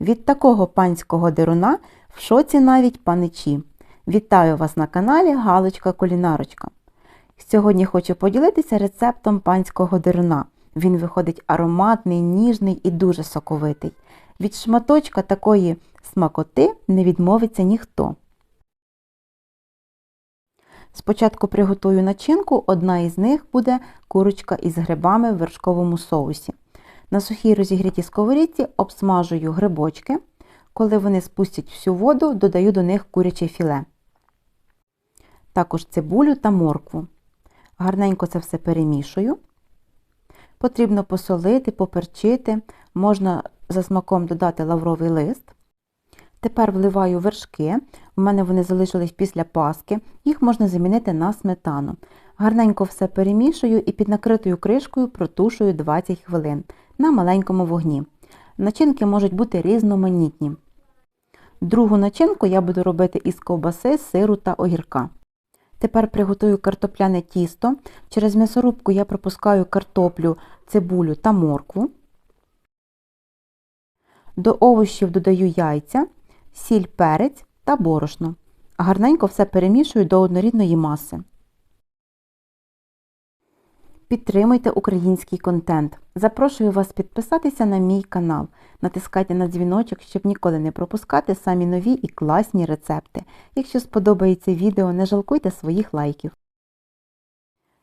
Від такого панського деруна в шоці навіть паничі. Вітаю вас на каналі Галочка Кулінарочка. Сьогодні хочу поділитися рецептом панського деруна. Він виходить ароматний, ніжний і дуже соковитий. Від шматочка такої смакоти не відмовиться ніхто. Спочатку приготую начинку, одна із них буде курочка із грибами в вершковому соусі. На сухій розігрітій сковорідці обсмажую грибочки. Коли вони спустять всю воду, додаю до них куряче філе. Також цибулю та моркву. Гарненько це все перемішую. Потрібно посолити, поперчити, можна за смаком додати лавровий лист. Тепер вливаю вершки, у мене вони залишились після паски, їх можна замінити на сметану. Гарненько все перемішую і під накритою кришкою протушую 20 хвилин на маленькому вогні. Начинки можуть бути різноманітні. Другу начинку я буду робити із ковбаси, сиру та огірка. Тепер приготую картопляне тісто. Через м'ясорубку я пропускаю картоплю, цибулю та моркву. До овочів додаю яйця, сіль, перець та борошно. Гарненько все перемішую до однорідної маси. Підтримуйте український контент. Запрошую вас підписатися на мій канал. Натискайте на дзвіночок, щоб ніколи не пропускати самі нові і класні рецепти. Якщо сподобається відео, не жалкуйте своїх лайків.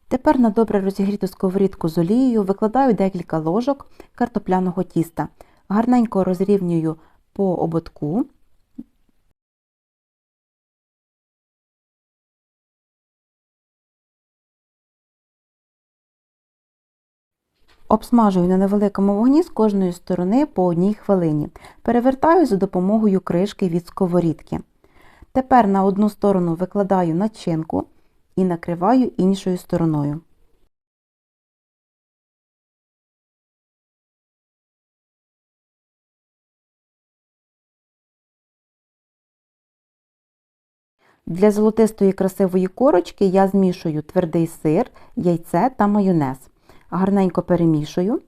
Тепер на добре розігріту сковорідку з олією викладаю декілька ложок картопляного тіста. Гарненько розрівнюю по ободку. Обсмажую на невеликому вогні з кожної сторони по одній хвилині. Перевертаю за допомогою кришки від сковорідки. Тепер на одну сторону викладаю начинку і накриваю іншою стороною. Для золотистої красивої корочки я змішую твердий сир, яйце та майонез. Гарненько перемішую.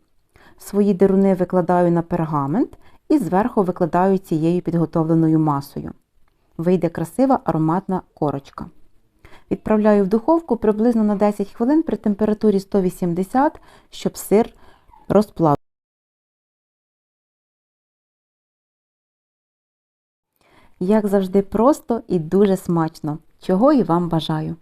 Свої деруни викладаю на пергамент і зверху викладаю цією підготовленою масою. Вийде красива ароматна корочка. Відправляю в духовку приблизно на 10 хвилин при температурі 180, щоб сир розплавився. Як завжди, просто і дуже смачно, чого і вам бажаю.